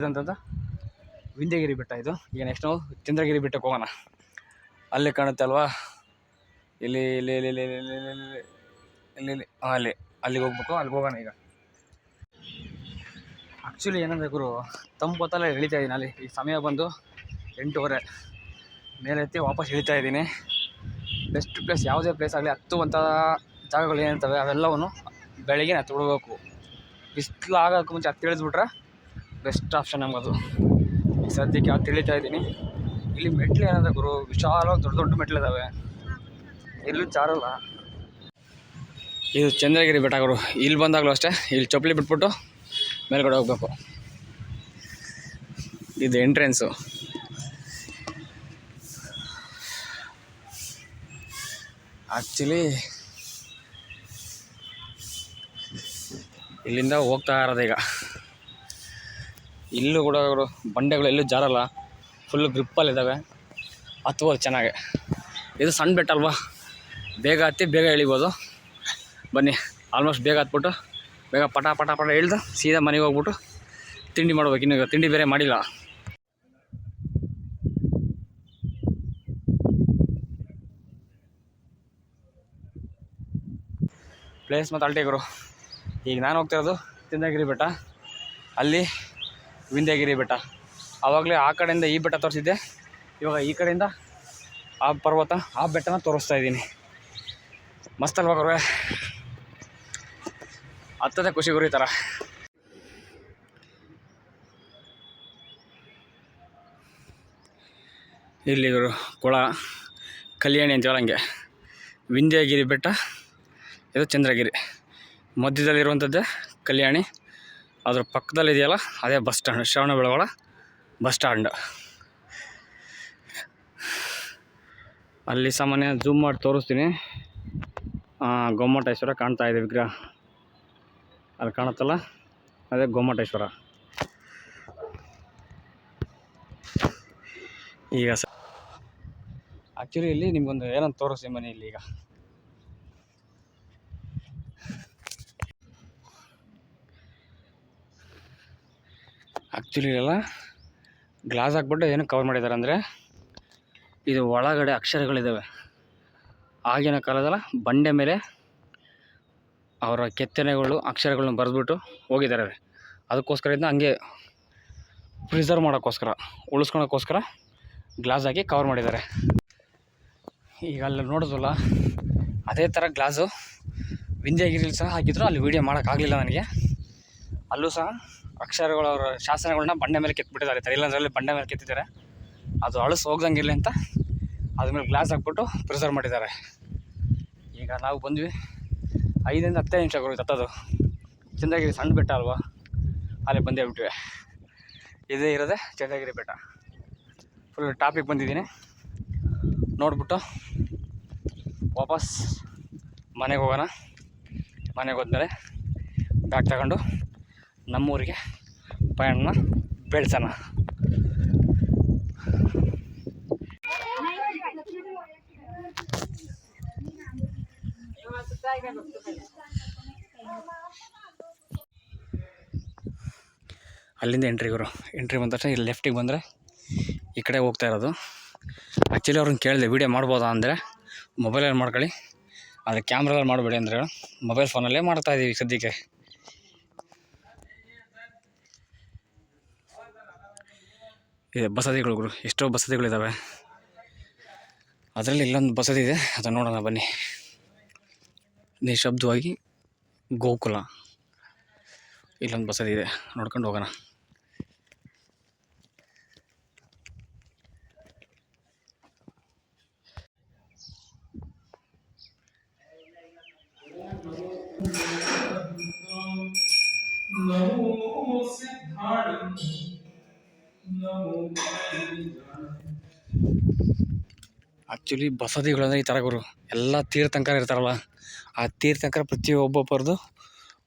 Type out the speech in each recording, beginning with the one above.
ಇದಂತಂದ್ರೆ ವಿಂಧ್ಯಗಿರಿ ಬೆಟ್ಟ ಇದು. ಈಗ ನೆಕ್ಸ್ಟ್ ನಾವು ಚಂದ್ರಗಿರಿ ಬೆಟ್ಟಕ್ಕೆ ಹೋಗೋಣ. ಅಲ್ಲಿ ಕಾಣುತ್ತೆ ಅಲ್ವಾ? ಇಲ್ಲಿ ಇಲ್ಲಿ ಇಲ್ಲಿ ಇಲ್ಲಿ ಇಲ್ಲಿ ಇಲ್ಲಿ ಇಲ್ಲಿ ಇಲ್ಲಿ ಹಾಂ, ಅಲ್ಲಿ, ಅಲ್ಲಿಗೆ ಹೋಗ್ಬೇಕು, ಅಲ್ಲಿಗೆ ಹೋಗೋಣ ಈಗ. ಆ್ಯಕ್ಚುಲಿ ಏನಂದ್ರೆ ಗುರು ತಂಪೊತ್ತಲ್ಲ ಇಳಿತಾ ಇದ್ದೀನಿ ಅಲ್ಲಿ. ಈ ಸಮಯ ಬಂದು ಎಂಟೂವರೆ ಮೇಲೆ ಎತ್ತಿ ವಾಪಸ್ ಇಳಿತಾ ಇದ್ದೀನಿ ಬೆಸ್ಟ್ ಪ್ಲೇಸ್ ಯಾವುದೇ ಪ್ಲೇಸ್ ಆಗಲಿ ಹತ್ತುವಂಥ ಜಾಗಗಳು ಏನಿರ್ತವೆ, ಅವೆಲ್ಲವನ್ನು ಬೆಳಗ್ಗೆ ಹತ್ತು ಬಿಡಬೇಕು ಬಿಸಿಲು ಆಗೋಕ್ಕೂ ಮುಂಚೆ ಹತ್ತಿಳಿದ್ಬಿಟ್ರೆ ಬೆಸ್ಟ್ ಆಪ್ಷನ್ ನಮಗದು. ಈಗ ಸದ್ಯಕ್ಕೆ ಯಾವ್ದು ತಿಳಿತಾ ಇದ್ದೀನಿ. ಇಲ್ಲಿ ಮೆಟ್ಲು ಏನಂದ್ರೆ ಗುರು ವಿಶಾಲ ದೊಡ್ಡ ದೊಡ್ಡ ಮೆಟ್ಲಿದ್ದಾವೆ ಎಲ್ಲೂ ಜಾರಲ್ಲ. ಇದು ಚಂದ್ರಗಿರಿ ಬೆಟ್ಟ ಗುರು. ಇಲ್ಲಿ ಬಂದಾಗಲೂ ಅಷ್ಟೇ, ಇಲ್ಲಿ ಚಪ್ಪಲಿ ಬಿಟ್ಬಿಟ್ಟು ಮೇಲ್ಗಡೆ ಹೋಗ್ಬೇಕು. ಇದು ಎಂಟ್ರೆನ್ಸು. ಆ್ಯಕ್ಚುಲಿ ಇಲ್ಲಿಂದ ಹೋಗ್ತಾ ಇರೋದು ಈಗ. ಇಲ್ಲೂ ಕೂಡ ಅವರು ಬಂಡೆಗಳು ಎಲ್ಲೂ ಜಾರಲ್ಲ ಫುಲ್ಲು ಗ್ರಿಪ್ಪಲ್ಲಿದ್ದಾವೆ ಹತ್ಬೋದು ಚೆನ್ನಾಗೆ. ಇದು ಸಣ್ಣ ಬೆಟ್ಟ ಅಲ್ವಾ? ಬೇಗ ಹತ್ತಿ ಬೇಗ ಇಳಿಬೋದು ಬನ್ನಿ ಆಲ್ಮೋಸ್ಟ್ ಬೇಗ ಹತ್ಬಿಟ್ಟು, ಬೇಗ ಪಟ ಪಟ ಪಟ ಇಳಿದು ಸೀದಾ ಮನೆಗೆ ಹೋಗ್ಬಿಟ್ಟು ತಿಂಡಿ ಮಾಡ್ಬೇಕು. ಇನ್ನು ತಿಂಡಿ ಬೇರೆ ಮಾಡಿಲ್ಲ. ಪ್ಲೇಸ್ ಮತ್ತು ಅಲ್ಟೇಗರು ಈಗ ನಾನು ಹೋಗ್ತಿರೋದು ತಿಂದಗಿರಿ ಬೆಟ್ಟ. ಅಲ್ಲಿ ವಿಂಧ್ಯಗಿರಿ ಬೆಟ್ಟ. ಆವಾಗಲೇ ಆ ಕಡೆಯಿಂದ ಈ ಬೆಟ್ಟ ತೋರಿಸಿದ್ದೆ. ಇವಾಗ ಈ ಕಡೆಯಿಂದ ಆ ಪರ್ವತ ಆ ಬೆಟ್ಟನ ತೋರಿಸ್ತಾ ಇದ್ದೀನಿ. ಮಸ್ತ್ ಅಲ್ವಾ ಗುರುವೆ? ಹತ್ತದೇ ಖುಷಿ ಗುರಿ ಥರ. ಇಲ್ಲಿ ಗುರು ಕೊಳ, ಕಲ್ಯಾಣಿ ಅಂತೀವಲ್ಲ ಹಂಗೆ ವಿಂಧ್ಯಗಿರಿ ಬೆಟ್ಟ, ಇದು ಚಂದ್ರಗಿರಿ. ಮಧ್ಯದಲ್ಲಿರುವಂಥದ್ದೇ ಕಲ್ಯಾಣಿ. ಅದ್ರ ಪಕ್ಕದಲ್ಲಿ ಇದೆಯಲ್ಲ ಅದೇ bus stand Shravana Belagola bus stand ಅಲ್ಲಿ ಸಾಮಾನ್ಯ ಜೂಮ್ ಮಾಡಿ ತೋರಿಸ್ತೀನಿ. ಗೊಮ್ಮಟೇಶ್ವರ ಕಾಣ್ತಾ ಇದೆ ವಿಗ್ರಹ. ಅಲ್ಲಿ ಕಾಣುತ್ತಲ್ಲ? ಅದೇ ಗೊಮ್ಮಟೇಶ್ವರ ಈಗ ಸರ್ ಆ್ಯಕ್ಚುಲಿ ಇಲ್ಲಿ ನಿಮ್ಗೊಂದು ಏನಂತ ತೋರಿಸ್ತೀನಿ ಮನೆಯಲ್ಲಿ ಈಗ. ಆ್ಯಕ್ಚುಲಿ ಎಲ್ಲ ಗ್ಲಾಸ್ ಹಾಕ್ಬಿಟ್ಟು ಏನು ಕವರ್ ಮಾಡಿದ್ದಾರೆ ಅಂದರೆ, ಇದು ಒಳಗಡೆ ಅಕ್ಷರಗಳಿದ್ದಾವೆ ಆಗಿನ ಕಾಲದಲ್ಲ, ಬಂಡೆ ಮೇಲೆ ಅವರ ಕೆತ್ತನೆಗಳು ಅಕ್ಷರಗಳನ್ನ ಬರೆದ್ಬಿಟ್ಟು ಹೋಗಿದ್ದಾರೆ ಅದಕ್ಕೋಸ್ಕರ ಇದನ್ನ ಹಂಗೆ ಪ್ರಿಸರ್ವ್ ಮಾಡೋಕ್ಕೋಸ್ಕರ, ಉಳಿಸ್ಕೊಳಕ್ಕೋಸ್ಕರ ಗ್ಲಾಸ್ ಹಾಕಿ ಕವರ್ ಮಾಡಿದ್ದಾರೆ ಈಗ ಅಲ್ಲಿ ನೋಡಿದ್ವಲ್ಲ ಅದೇ ಥರ ಗ್ಲಾಸು ವಿಂಧ್ಯಗಿರಿಲಿ ಸಹ ಹಾಕಿದ್ರು, ಅಲ್ಲಿ ವೀಡಿಯೋ ಮಾಡೋಕ್ಕಾಗಲಿಲ್ಲ ನನಗೆ. ಅಲ್ಲೂ ಸಹ ಅಕ್ಷರಗಳು ಅವರ ಶಾಸನಗಳನ್ನ ಬಂಡೆ ಮೇಲೆ ಕೆತ್ತಿಬಿಟ್ಟಿದ್ದಾರೆ ತೈಲಂದ್ರಲ್ಲಿ ಬಂಡೆ ಮೇಲೆ ಕೆತ್ತಿದ್ದಾರೆ. ಅದು ಅಳಸು ಹೋಗ್ದಂಗಿರಲಿ ಅಂತ ಅದ್ರ ಮೇಲೆ ಗ್ಲಾಸ್ ಹಾಕ್ಬಿಟ್ಟು ಪ್ರಿಸರ್ವ್ ಮಾಡಿದ್ದಾರೆ. ಈಗ ನಾವು ಬಂದ್ವಿ. ಐದರಿಂದ ಹತ್ತೇ ನಿಮಿಷ ಗುರು ಹತ್ತೋದು. ಚಂದ್ರಗಿರಿ ಸಣ್ಣ ಬೆಟ್ಟ ಅಲ್ವಾ? ಅಲ್ಲಿ ಬಂದೇ ಬಿಟ್ಟಿವೆ ಇದೇ ಇರೋದೆ ಚಂದ್ರಗಿರಿ ಬೆಟ್ಟ. ಫುಲ್ ಟಾಪಿಗೆ ಬಂದಿದ್ದೀನಿ. ನೋಡ್ಬಿಟ್ಟು ವಾಪಸ್ ಮನೆಗೆ ಹೋಗೋಣ. ಮನೆಗೆ ಹೋದ್ಮೇಲೆ ಬ್ಯಾಗ್ ತಗೊಂಡು ನಮ್ಮೂರಿಗೆ ಪಯಣ ಬೆಳೆಸೋಣ. ಅಲ್ಲಿಂದ ಎಂಟ್ರಿ ಇವರು ಎಂಟ್ರಿ ಬಂದ ತಕ್ಷಣ ಇಲ್ಲಿ ಲೆಫ್ಟಿಗೆ ಬಂದರೆ ಈ ಕಡೆ ಹೋಗ್ತಾ ಇರೋದು. ಆ್ಯಕ್ಚುಲಿ ಅವ್ರನ್ನ ಕೇಳಿದೆ, ವೀಡಿಯೋ ಮಾಡ್ಬೋದಾ? ಅಂದರೆ ಮೊಬೈಲಲ್ಲಿ ಮಾಡ್ಕೊಳ್ಳಿ. ಆದರೆ ಕ್ಯಾಮ್ರಲ್ಲಿ ಮಾಡಬೇಡಿ ಅಂದರೆ ಮೊಬೈಲ್ ಫೋನಲ್ಲೇ ಮಾಡ್ತಾಯಿದ್ದೀವಿ ಸದ್ಯಕ್ಕೆ. ಬಸದಿಗಳು ಗುರು. ಎಷ್ಟೋ ಬಸದಿಗಳಿದ್ದಾವೆ ಅದರಲ್ಲಿ ಇಲ್ಲೊಂದು ಬಸದಿ ಇದೆ, ಅದನ್ನು ನೋಡೋಣ ಬನ್ನಿ. ನಿಶಬ್ದವಾಗಿ ಗೋಕುಲ. ಇಲ್ಲೊಂದು ಬಸದಿ ಇದೆ, ನೋಡ್ಕೊಂಡು ಹೋಗೋಣ. ನಮೋ ಸಿದ್ಧಾಣ ಆ್ಯಕ್ಚುಲಿ ಬಸದಿಗಳಂದರೆ ಈ ಥರ ಗುರು. ಎಲ್ಲ ತೀರ್ಥಂಕರ ಇರ್ತಾರಲ್ಲ, ಆ ತೀರ್ಥಂಕರ ಪ್ರತಿಯೊಬ್ಬೊಬ್ಬರದು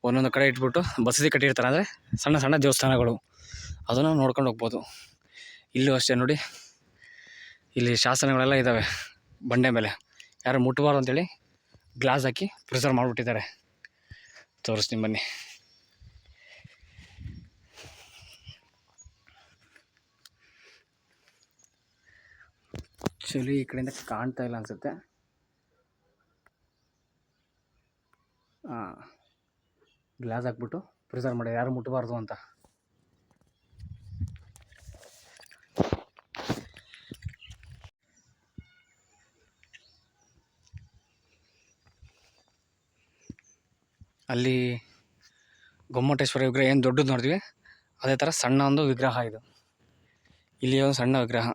ಒಂದೊಂದು ಕಡೆ ಇಟ್ಬಿಟ್ಟು ಬಸದಿ ಕಟ್ಟಿರ್ತಾರೆ. ಅಂದರೆ ಸಣ್ಣ ಸಣ್ಣ ದೇವಸ್ಥಾನಗಳು. ಅದನ್ನು ನೋಡ್ಕೊಂಡು ಹೋಗ್ಬೋದು. ಇಲ್ಲೂ ಅಷ್ಟೇ ನೋಡಿ. ಇಲ್ಲಿ ಶಾಸನಗಳೆಲ್ಲ ಇದ್ದಾವೆ ಬಂಡೆ ಮೇಲೆ. ಯಾರು ಮುಟ್ಟಬಾರ್ದು ಅಂತೇಳಿ ಗ್ಲಾಸ್ ಹಾಕಿ ಪ್ರಿಸರ್ವ್ ಮಾಡಿಬಿಟ್ಟಿದ್ದಾರೆ. ತೋರಿಸ್ತೀನಿ ಬನ್ನಿ. ಆ್ಯಕ್ಚುಲಿ ಈ ಕಡೆಯಿಂದ ಕಾಣ್ತಾ ಇಲ್ಲ ಅನಿಸುತ್ತೆ. ಗ್ಲಾಸ್ ಹಾಕ್ಬಿಟ್ಟು ಪ್ರಿಸರ್ವ್ ಮಾಡಿ, ಯಾರು ಮುಟ್ಟಬಾರ್ದು ಅಂತ. ಅಲ್ಲಿ ಗೊಮ್ಮಟೇಶ್ವರ ವಿಗ್ರಹ ಏನು ದೊಡ್ಡದು ನೋಡಿದ್ವಿ? ಅದೇ ಥರ ಸಣ್ಣ ಒಂದು ವಿಗ್ರಹ ಇದು. ಇಲ್ಲಿ ಒಂದು ಸಣ್ಣ ವಿಗ್ರಹ.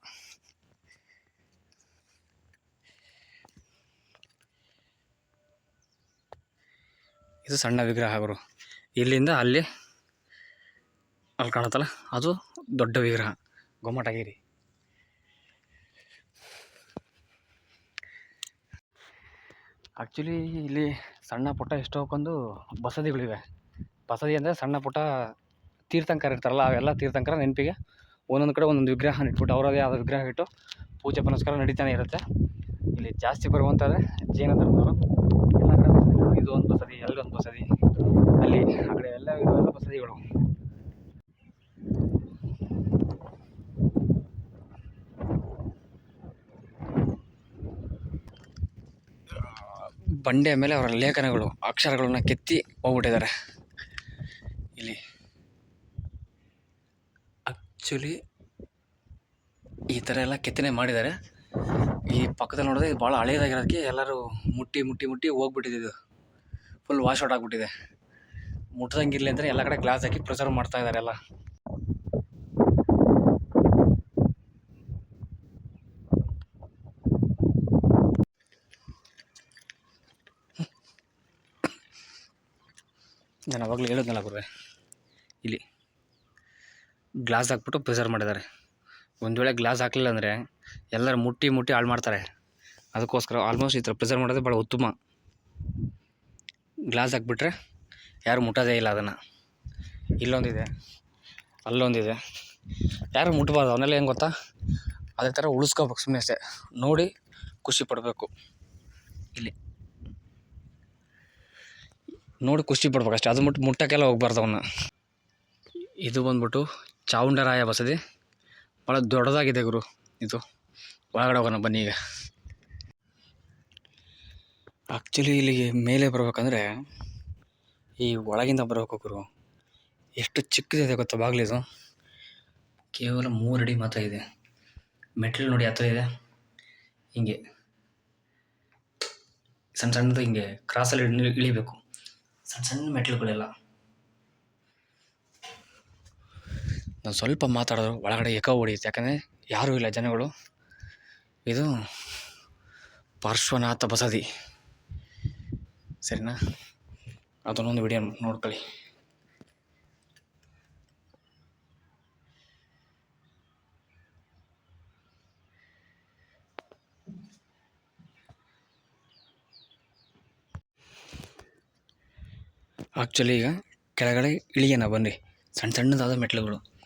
ಇದು ಸಣ್ಣ ವಿಗ್ರಹ ಗುರು. ಇಲ್ಲಿಂದ ಅಲ್ಲಿ ಅಲ್ಲಿ ಕಾಣುತ್ತಲ್ಲ, ಅದು ದೊಡ್ಡ ವಿಗ್ರಹ ಗೊಮ್ಮಟಗಿರಿ ಆ್ಯಕ್ಚುಲಿ ಇಲ್ಲಿ ಸಣ್ಣ ಪುಟ್ಟ ಎಷ್ಟೊಕ್ಕೊಂದು ಬಸದಿಗಳಿವೆ. ಬಸದಿ ಅಂದರೆ ಸಣ್ಣ ಪುಟ್ಟ ತೀರ್ಥಂಕರ ಇರ್ತಾರಲ್ಲ, ಅವೆಲ್ಲ ತೀರ್ಥಂಕರ ನೆನಪಿಗೆ ಒಂದೊಂದು ಕಡೆ ಒಂದೊಂದು ವಿಗ್ರಹ ಇಟ್ಬಿಟ್ಟು ಅವರದೇ ಆದ ವಿಗ್ರಹ ಇಟ್ಟು ಪೂಜೆ ಪುನಸ್ಕಾರ ನಡೀತಾನೆ ಇರುತ್ತೆ. ಇಲ್ಲಿ ಜಾಸ್ತಿ ಬರುವಂಥದ್ದೇ ಜೈನ ಧರ್ಮದವರು ಎಲ್ಲ ಕಡೆ. ಇದು ಒಂದು ಬಸದಿ ಅಲ್ಲೊಂದು ಬಸದಿ ಅಲ್ಲಿ, ಆ ಕಡೆ ಎಲ್ಲ ಇರೋವೆಲ್ಲ ಬಸದಿಗಳು. ಬಂಡೆಯ ಮೇಲೆ ಅವರ ಲೇಖನಗಳು, ಅಕ್ಷರಗಳನ್ನು ಕೆತ್ತಿ ಹೋಗ್ಬಿಟ್ಟಿದ್ದಾರೆ. ಇಲ್ಲಿ. ಆ್ಯಕ್ಚುಲಿ ಈ ಥರ ಎಲ್ಲ ಕೆತ್ತನೆ ಮಾಡಿದ್ದಾರೆ. ಈ ಪಕ್ಕದಲ್ಲಿ ನೋಡಿದ್ರೆ ಇದು ಭಾಳ ಎಲ್ಲರೂ ಮುಟ್ಟಿ ಮುಟ್ಟಿ ಮುಟ್ಟಿ ಹೋಗ್ಬಿಟ್ಟಿದೆ ಇದು. ಫುಲ್ ವಾಶ್ ಔಟ್ ಆಗಿಬಿಟ್ಟಿದೆ. ಮುಟ್ದಂಗಿರಲಿ ಅಂದರೆ ಎಲ್ಲ ಕಡೆ ಗ್ಲಾಸ್ ಹಾಕಿ ಪ್ರಿಸರ್ವ್ ಮಾಡ್ತಾ ಇದ್ದಾರೆ ಎಲ್ಲ. ನಾನು ಅವಾಗಲೂ ಹೇಳಿದ್ನಲ್ಲ ಗುರುವೆ, ಇಲ್ಲಿ ಗ್ಲಾಸ್ ಹಾಕ್ಬಿಟ್ಟು ಪ್ರಿಸರ್ವ್ ಮಾಡಿದ್ದಾರೆ. ಒಂದು ವೇಳೆ ಗ್ಲಾಸ್ ಹಾಕಲಿಲ್ಲ ಅಂದರೆ ಎಲ್ಲರೂ ಮುಟ್ಟಿ ಮುಟ್ಟಿ ಹಾಳು ಮಾಡ್ತಾರೆ. ಅದಕ್ಕೋಸ್ಕರ ಆಲ್ಮೋಸ್ಟ್ ಈ ಥರ ಪ್ರಿಸರ್ವ್ ಮಾಡೋದೇ ಭಾಳ ಉತ್ತಮ. ಗ್ಲಾಸ್ ಹಾಕ್ಬಿಟ್ರೆ ಯಾರು ಮುಟ್ಟೋದೇ ಇಲ್ಲ ಅದನ್ನು. ಇಲ್ಲೊಂದಿದೆ, ಅಲ್ಲೊಂದಿದೆ. ಯಾರು ಮುಟ್ಬಾರ್ದು ಅವನ್ನೆಲ್ಲ ಏನು ಗೊತ್ತಾ? ಅದೇ ಥರ ಉಳಿಸ್ಕೋಬೇಕು ಸುಮ್ಮನೆ ಅಷ್ಟೇ. ನೋಡಿ, ಖುಷಿ ಪಡಬೇಕು ಇಲ್ಲಿ. ನೋಡಿ, ಖುಷಿ ಪಡ್ಬೇಕು ಅಷ್ಟೇ. ಅದು ಮುಟ್ಟು ಮುಟ್ಟೋಕ್ಕೆಲ್ಲ ಹೋಗ್ಬಾರ್ದು ಅವನ್ನ. ಇದು ಬಂದ್ಬಿಟ್ಟು ಚಾವುಂಡರಾಯ ಬಸದಿ. ಭಾಳ ದೊಡ್ಡದಾಗಿದೆ ಗುರು ಇದು. ಒಳಗಡೆ ಹೋಗೋಣ ಬನ್ನಿ ಈಗ. ಆ್ಯಕ್ಚುಲಿ ಇಲ್ಲಿಗೆ ಮೇಲೆ ಬರ್ಬೇಕಂದ್ರೆ ಈ ಒಳಗಿಂದ ಬರಬೇಕು ಗುರು. ಎಷ್ಟು ಚಿಕ್ಕದಿದೆ ಗೊತ್ತಾ ಬಾಗಿಲಿದು ಕೇವಲ ಮೂರು ಅಡಿ ಮಾತ್ರ ಇದೆ. ಮೆಟ್ಲು ನೋಡಿ ಹತ್ರ ಇದೆ. ಹಿಂಗೆ ಸಣ್ಣ ಸಣ್ಣದು ಹಿಂಗೆ ಕ್ರಾಸಲ್ಲಿ ಇಳಿಬೇಕು. ಸಣ್ಣ ಸಣ್ಣ ಮೆಟ್ಲುಗಳೆಲ್ಲ ನಾನು ಸ್ವಲ್ಪ ಮಾತಾಡಿದ್ರು ಒಳಗಡೆ ಏಕ ಹೊಡಿಯುತ್ತೆ. ಯಾಕಂದರೆ ಯಾರೂ ಇಲ್ಲ ಜನಗಳು. ಇದು ಪಾರ್ಶ್ವನಾಥ ಬಸದಿ. ಸರಿನಾ? ಅದನ್ನೊಂದು ವಿಡಿಯೋ ನೋಡ್ಕೊಳ್ಳಿ. ಆ್ಯಕ್ಚುಲಿ ಈಗ ಕೆಳಗಡೆ ಇಳಿಯೋಣ ಬನ್ನಿ. ಸಣ್ಣ ಸಣ್ಣದಾದ ಮೆಟ್ಲುಗಳು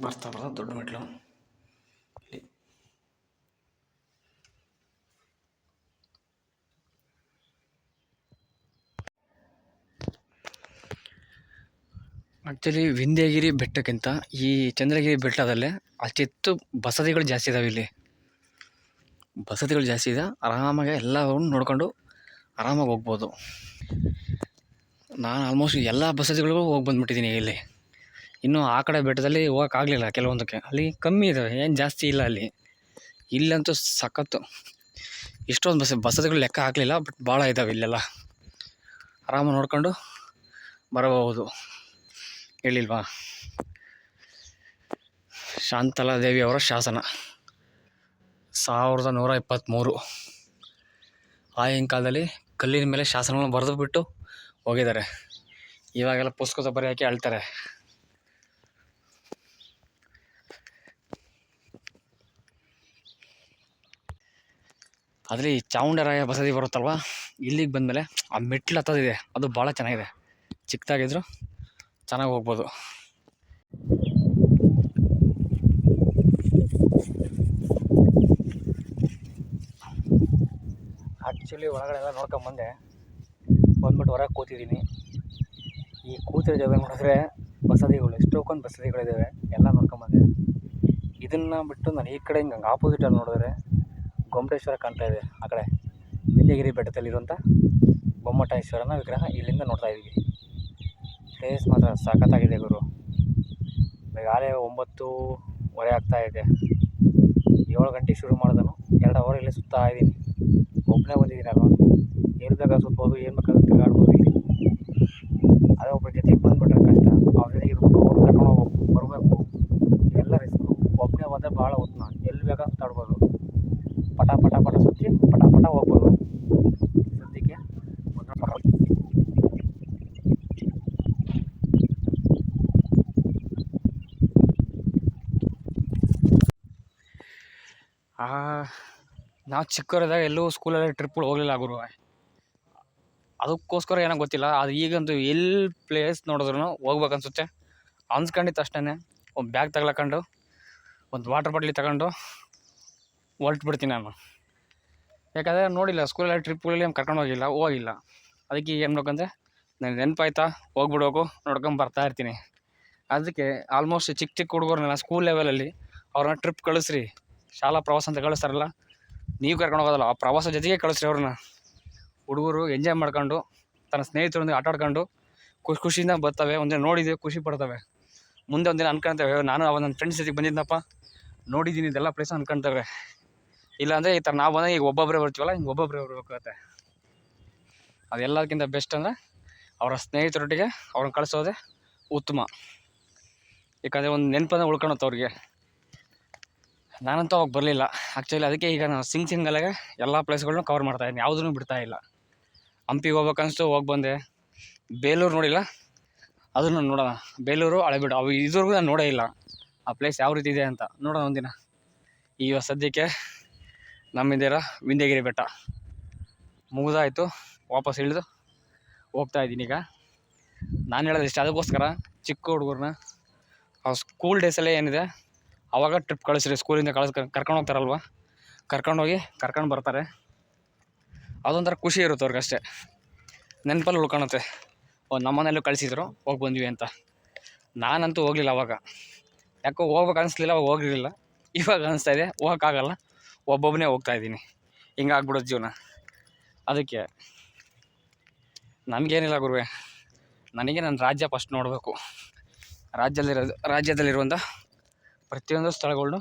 ಬರ್ತಾ ಬರ್ತಾ ದೊಡ್ಡ ಮೆಟ್ಲು. ಇಲ್ಲಿ. ಆ್ಯಕ್ಚುಲಿ ವಿಂಧ್ಯಗಿರಿ ಬೆಟ್ಟಕ್ಕಿಂತ ಈ ಚಂದ್ರಗಿರಿ ಬೆಟ್ಟದಲ್ಲೇ ಅಚ್ಚೆತ್ತು ಬಸದಿಗಳು ಜಾಸ್ತಿ ಇದಾವೆ ಇಲ್ಲಿ. ಬಸದಿಗಳು ಜಾಸ್ತಿ ಇದೆ. ಆರಾಮಾಗಿ ಎಲ್ಲವನ್ನು ನೋಡ್ಕೊಂಡು ಆರಾಮಾಗಿ ಹೋಗ್ಬೋದು. ನಾನು ಆಲ್ಮೋಸ್ಟ್ ಎಲ್ಲ ಬಸದಿಗಳಿಗೂ ಹೋಗಿ ಬಂದ್ಬಿಟ್ಟಿದ್ದೀನಿ ಇಲ್ಲಿ. ಇನ್ನು ಆ ಕಡೆ ಬೆಟ್ಟದಲ್ಲಿ ಹೋಗೋಕ್ಕಾಗಲಿಲ್ಲ ಕೆಲವೊಂದಕ್ಕೆ. ಅಲ್ಲಿ ಕಮ್ಮಿ ಇದ್ದಾವೆ ಏನು ಜಾಸ್ತಿ ಇಲ್ಲ ಅಲ್ಲಿ. ಇಲ್ಲಂತೂ ಸಖತ್ತು. ಇಷ್ಟೊಂದು ಬಸ್ ಬಸದಿಗಳು ಲೆಕ್ಕ ಹಾಕಲಿಲ್ಲ ಬಟ್ ಭಾಳ ಇದ್ದಾವೆ ಇಲ್ಲೆಲ್ಲ. ಆರಾಮಾಗಿ ನೋಡ್ಕೊಂಡು ಬರಬಹುದು. ಹೇಳಿಲ್ವಾ? ಶಾಂತಲಾ ದೇವಿಯವರ ಶಾಸನ. ಸಾವಿರದ ನೂರ ಇಪ್ಪತ್ತ್ಮೂರು ಆಗಿನ ಕಾಲದಲ್ಲಿ ಕಲ್ಲಿನ ಮೇಲೆ ಶಾಸನಗಳನ್ನು ಬರೆದು ಬಿಟ್ಟು ಹೋಗಿದ್ದಾರೆ. ಇವಾಗೆಲ್ಲ ಪುಸ್ತಕದ ಬರೆಯೋಕೆ ಅಳ್ತಾರೆ. ಈ ಚಾಮುಂಡರಾಯ ಬಸದಿ ಬರುತ್ತಲ್ವ? ಇಲ್ಲಿಗೆ ಬಂದಮೇಲೆ ಆ ಮೆಟ್ಲು ಹತ್ತೋದಿದೆ. ಅದು ಭಾಳ ಚೆನ್ನಾಗಿದೆ. ಚಿಕ್ಕದಾಗಿದ್ರು ಚೆನ್ನಾಗಿ ಹೋಗ್ಬೋದು. ಆ್ಯಕ್ಚುಲಿ ಒಳಗಡೆ ಎಲ್ಲ ನೋಡ್ಕೊಂಬಂದೆ ಬಂದ್ಬಿಟ್ಟು ಹೊರಗೆ ಕೂತಿದ್ದೀನಿ. ಈ ಕೂತಿರೋ ಜಾಗ ನೋಡಿದ್ರೆ ಬಸದಿಗಳು ಎಷ್ಟೊಂದು ಬಸದಿಗಳಿದ್ದಾವೆ ಎಲ್ಲ ನೋಡ್ಕೊಂಬಂದೆ ಇದನ್ನು ಬಿಟ್ಟು ನಾನು ಈ ಕಡೆ ಹಿಂಗೆ ಆಪೋಸಿಟಲ್ಲಿ ನೋಡಿದ್ರೆ ಗೊಮ್ಮಟೇಶ್ವರ ಕಾಣ್ತಾ ಇದೆ ಆ ಕಡೆ. ವಿಂಧ್ಯಗಿರಿ ಬೆಟ್ಟದಲ್ಲಿರುವಂಥ ಗೊಮ್ಮಟೇಶ್ವರನ ವಿಗ್ರಹ ಇಲ್ಲಿಂದ ನೋಡ್ತಾ ಇದ್ದೀವಿ ಪ್ಲೇಸ್ ಮಾತ್ರ ಸಖತ್ತಾಗಿದೆ ಗುರು. ಈಗಾಗಲೇ ಒಂಬತ್ತೂವರೆ ಆಗ್ತಾ ಇದೆ. ಏಳು ಗಂಟೆಗೆ ಶುರು ಮಾಡಿದನು. ಎರಡು ಅವರ್ ಇಲ್ಲೇ ಸುತ್ತಾ ಇದ್ದೀನಿ ಒಬ್ಬನೇ ಬಂದಿದ್ದೀನಲ್ವ ಏನು ಬೇಕಾದ್ರೆ ಸುತ್ಬೋದು, ಏನು ಬೇಕಾದ್ರೆ ತಿರುಗಾಡ್ಬೋದು ಇಲ್ಲಿ ಅದೇ ಒಬ್ಬರ ಜೊತೆಗೆ ಬಂದುಬಿಟ್ರೆ ಕಷ್ಟ ಅವ್ರ ಜೊತೆಗೆ ಇರ್ಬೇಕು ಅವ್ರು ಕರ್ಕೊಂಡು ಹೋಗ್ಬೇಕು ಬರಬೇಕು ಎಲ್ಲ ರಿಸ್ಕು ಒಬ್ಬನೇ ಬಂದರೆ ಭಾಳ ಉತ್ತಮ ಎಲ್ಲಿ ಬೇಕಾದ್ರೆ ಸುತ್ತಾಡ್ಬೋದು ಪಟ ಪಟ ಪಟ ಸುತ್ತಿ ಪಟ ಪಟ ಹೋಗ್ಬೋದು ಸದ್ಯಕ್ಕೆ ಒಂದು ನಾವು ಚಿಕ್ಕವರಿದ್ದಾಗ ಎಲ್ಲೂ ಸ್ಕೂಲಲ್ಲಿ ಟ್ರಿಪ್ಗಳು ಹೋಗಲಿಲ್ಲ ಗುರು. ಅದಕ್ಕೋಸ್ಕರ ಏನೋ ಗೊತ್ತಿಲ್ಲ ಅದು ಈಗಂತೂ ಎಲ್ಲಿ ಪ್ಲೇಸ್ ನೋಡಿದ್ರು ಹೋಗ್ಬೇಕನ್ಸುತ್ತೆ. ಅನ್ಸ್ಕೊಂಡಿತ್ತು ಅಷ್ಟೇ ಒಂದು ಬ್ಯಾಗ್ ತಗ್ಲಾಕೊಂಡು, ಒಂದು ವಾಟರ್ ಬಾಟ್ಲಿ ತಗೊಂಡು ಹೊರಟ್ಬಿಡ್ತೀನಿ ನಾನು. ಯಾಕಂದರೆ ನೋಡಿಲ್ಲ ಸ್ಕೂಲಲ್ಲಿ ಟ್ರಿಪ್ಗಳಲ್ಲಿ ಕರ್ಕೊಂಡು ಹೋಗಿಲ್ಲ ಹೋಗಿಲ್ಲ. ಅದಕ್ಕೆ ಏನು ಮಾಡ್ಬೇಕಂದ್ರೆ ನನಗೆ ನೆನಪಾಯ್ತಾ ಹೋಗ್ಬಿಡೋಕು ನೋಡ್ಕೊಂಡು ಬರ್ತಾ ಇರ್ತೀನಿ. ಅದಕ್ಕೆ ಆಲ್ಮೋಸ್ಟ್ ಚಿಕ್ಕ ಚಿಕ್ಕ ಹುಡುಗರನ್ನೆಲ್ಲ ಸ್ಕೂಲ್ ಲೆವೆಲಲ್ಲಿ ಅವ್ರನ್ನ ಟ್ರಿಪ್ ಕಳಿಸ್ರಿ. ಶಾಲಾ ಪ್ರವಾಸ ಅಂತ ಕಳಿಸ್ತಾರಲ್ಲ ನೀವು ಕರ್ಕೊಂಡು ಹೋಗೋದಲ್ಲ, ಆ ಪ್ರವಾಸ ಜೊತೆಗೆ ಕಳಿಸ್ರಿ ಅವ್ರನ್ನ. ಹುಡುಗರು ಎಂಜಾಯ್ ಮಾಡ್ಕೊಂಡು, ತನ್ನ ಸ್ನೇಹಿತರೊಂದಿಗೆ ಆಟ ಆಡ್ಕೊಂಡು ಖುಷಿ ಖುಷಿಯಿಂದ ಬರ್ತವೆ ಒಂದಿನ ನೋಡಿದ್ವಿ ಖುಷಿ ಪಡ್ತವೆ. ಮುಂದೆ ಒಂದಿನ ಅನ್ಕೊಂತವೆ ನಾನು ಅವ ನನ್ನ ಫ್ರೆಂಡ್ಸ್ ಜೊತೆಗೆ ಬಂದಿದ್ದಪ್ಪ ನೋಡಿದ್ದೀನಿ ಇದೆಲ್ಲ ಪ್ಲೇಸ್ ಅನ್ಕೊಳ್ತೇವೆ ಇಲ್ಲಾಂದರೆ ಈ ಥರ ನಾವು ಬಂದಾಗ ಈಗ ಒಬ್ಬೊಬ್ಬರೇ ಬರ್ತೀವಲ್ಲ, ಹಿಂಗೆ ಒಬ್ಬೊಬ್ಬರೇ ಬರ್ಬೇಕಾಗತ್ತೆ. ಅದೆಲ್ಲದಕ್ಕಿಂತ ಬೆಸ್ಟ್ ಅಂದರೆ ಅವರ ಸ್ನೇಹಿತರೊಟ್ಟಿಗೆ ಅವ್ರನ್ನ ಕಳಿಸೋದೇ ಉತ್ತಮ. ಯಾಕಂದರೆ ಒಂದು ನೆನಪನ್ನ ಉಳ್ಕೊಳತ್ತೆ ಅವ್ರಿಗೆ. ನಾನಂತೂ ಅವಾಗ ಬರಲಿಲ್ಲ. ಆ್ಯಕ್ಚುಲಿ ಅದಕ್ಕೆ ಈಗ ನಾನು ಸಿಂಗ್ ಸಿಂಗಲ್ಲಾಗೆ ಎಲ್ಲ ಪ್ಲೇಸ್ಗಳನ್ನೂ ಕವರ್ ಮಾಡ್ತಾ ಇದ್ದೀನಿ. ಯಾವುದೂ ಬಿಡ್ತಾ ಇಲ್ಲ. ಹಂಪಿಗೆ ಹೋಗ್ಬೇಕನ್ನಿಸ್ತು ಹೋಗಿ ಬಂದೆ. ಬೇಲೂರು ನೋಡಿಲ್ಲ? ಅದನ್ನು ನೋಡೋಣ. ಬೇಲೂರು, ಹಳೆಬೀಡು ಅವು ಇದುವರೆಗೂ ನಾನು ನೋಡೇ ಇಲ್ಲ. ಆ ಪ್ಲೇಸ್ ಯಾವ ರೀತಿ ಇದೆ ಅಂತ. ನೋಡೋಣ ಒಂದಿನ. ಈಗ ಸದ್ಯಕ್ಕೆ ನಮ್ಮಿಂದಿರ ವಿಂಧ್ಯಗಿರಿ ಬೆಟ್ಟ. ಮುಗಿದಾಯಿತು. ವಾಪಸ್ ಇಳಿದು ಹೋಗ್ತಾ ಇದ್ದೀನಿ ಈಗ. ನಾನು ಹೇಳೋದು ಇಷ್ಟ ಅದಕ್ಕೋಸ್ಕರ ಚಿಕ್ಕ ಹುಡುಗರನ್ನ ಆ ಸ್ಕೂಲ್ ಡೇಸಲ್ಲೇ ಏನಿದೆ ಆವಾಗ ಟ್ರಿಪ್ ಕಳಿಸ್ರಿ ಸ್ಕೂಲಿಂದ ಕಳಿಸ್, ಕರ್ಕೊಂಡು ಹೋಗ್ತಾರಲ್ವ? ಕರ್ಕೊಂಡೋಗಿ ಕರ್ಕೊಂಡು ಬರ್ತಾರೆ. ಅದೊಂಥರ ಖುಷಿ ಇರುತ್ತೆ ಅವ್ರಿಗಷ್ಟೇ ನೆನಪಲ್ಲಿ ಉಳ್ಕೊಳುತ್ತೆ. ಓ ನಮ್ಮನೆಲ್ಲೂ ಕಳಿಸಿದ್ರು, ಹೋಗಿ ಬಂದ್ವಿ ಅಂತ. ನಾನಂತೂ ಹೋಗಲಿಲ್ಲ ಅವಾಗ. ಯಾಕೋ ಹೋಗ್ಬೇಕು ಅನಿಸ್ಲಿಲ್ಲ, ಅವಾಗ ಹೋಗಿರಲಿಲ್ಲ ಇವಾಗ ಅನಿಸ್ತಾ ಇದೆ ಹೋಗೋಕ್ಕಾಗಲ್ಲ ಒಬ್ಬೊಬ್ಬನೇ ಹೋಗ್ತಾ ಇದ್ದೀನಿ. ಹಿಂಗಾಗ್ಬಿಡೋದು ಜೀವನ. ಅದಕ್ಕೆ ನನಗೇನಿಲ್ಲ ಗುರುವೆ. ನನಗೆ ನನ್ನ ರಾಜ್ಯ ಫಸ್ಟ್ ನೋಡಬೇಕು. ರಾಜ್ಯದಲ್ಲಿರೋದು ರಾಜ್ಯದಲ್ಲಿರುವಂಥ ಪ್ರತಿಯೊಂದು ಸ್ಥಳಗಳ್ನು,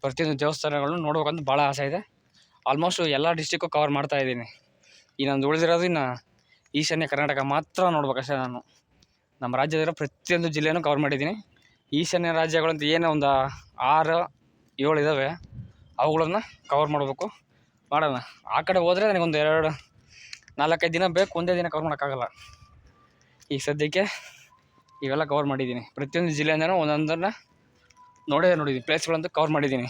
ಪ್ರತಿಯೊಂದು ದೇವಸ್ಥಾನಗಳ್ನು ನೋಡ್ಬೇಕಂತ ಭಾಳ ಆಸೆ ಇದೆ. ಆಲ್ಮೋಸ್ಟು ಎಲ್ಲ ಡಿಸ್ಟಿಕ್ಕು ಕವರ್ ಮಾಡ್ತಾ ಇದ್ದೀನಿ. ಈ ನಂದು ಉಳಿದಿರೋದು ಇನ್ನು ಈಶಾನ್ಯ ಕರ್ನಾಟಕ ಮಾತ್ರ ನೋಡ್ಬೇಕಷ್ಟೇ ನಾನು. ನಮ್ಮ ರಾಜ್ಯದಲ್ಲಿರೋ ಪ್ರತಿಯೊಂದು ಜಿಲ್ಲೆಯೂ ಕವರ್ ಮಾಡಿದ್ದೀನಿ. ಈಶಾನ್ಯ ರಾಜ್ಯಗಳಂತ ಏನೋ ಒಂದು ಆರು, ಏಳು ಇದ್ದಾವೆ ಅವುಗಳನ್ನು ಕವರ್ ಮಾಡಬೇಕು. ಮಾಡೋಣ. ಆ ಕಡೆ ಹೋದರೆ ನನಗೊಂದು ಎರಡು, ನಾಲ್ಕೈದು ದಿನ ಬೇಕು, ಒಂದೇ ದಿನ ಕವರ್ ಮಾಡೋಕ್ಕಾಗಲ್ಲ. ಈಗ ಸದ್ಯಕ್ಕೆ ಇವೆಲ್ಲ ಕವರ್ ಮಾಡಿದ್ದೀನಿ. ಪ್ರತಿಯೊಂದು ಜಿಲ್ಲೆಯಿಂದನೂ ಒಂದೊಂದನ್ನು ನೋಡೇ ನೋಡಿದ್ದೀನಿ ಪ್ಲೇಸ್ಗಳಂತೂ ಕವರ್ ಮಾಡಿದ್ದೀನಿ.